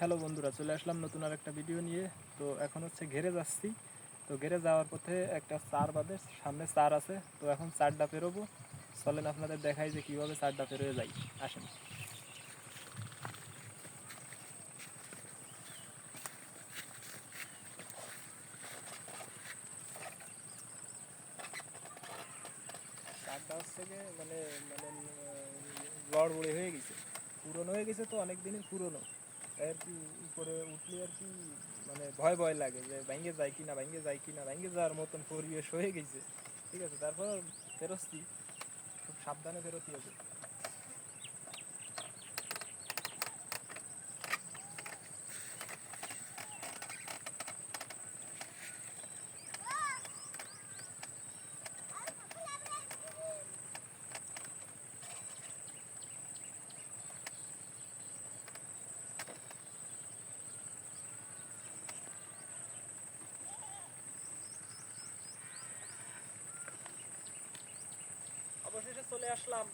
Hello বন্ধুরা, চলে আসলাম নতুন আর একটা ভিডিও নিয়ে। তো এখন হচ্ছে ঘেরে যাচ্ছি। তো ঘেরে যাওয়ার পথে একটা চার বাদে, সামনে চার আছে। তো এখন চারটা পেরোবো। চলেন আপনাদের দেখাই যে কীভাবে চারটা পেরোয় যাই আসেন। মানে মানে লড় হয়ে গেছে। পুরনো হয়ে গেছে তো, অনেক দিনের পুরনো। আর কি উপরে উঠলে আর কি মানে ভয় ভয় লাগে যে ভাঙ্গে যায় কিনা, ভাঙ্গে যায় কিনা, ভাঙ্গে যাওয়ার মতন পরিবেশ হয়ে গেছে। ঠিক আছে, তারপর ফেরস্তি, খুব সাবধানে ফেরতি হবে। অবশেষে চলে আসলাম।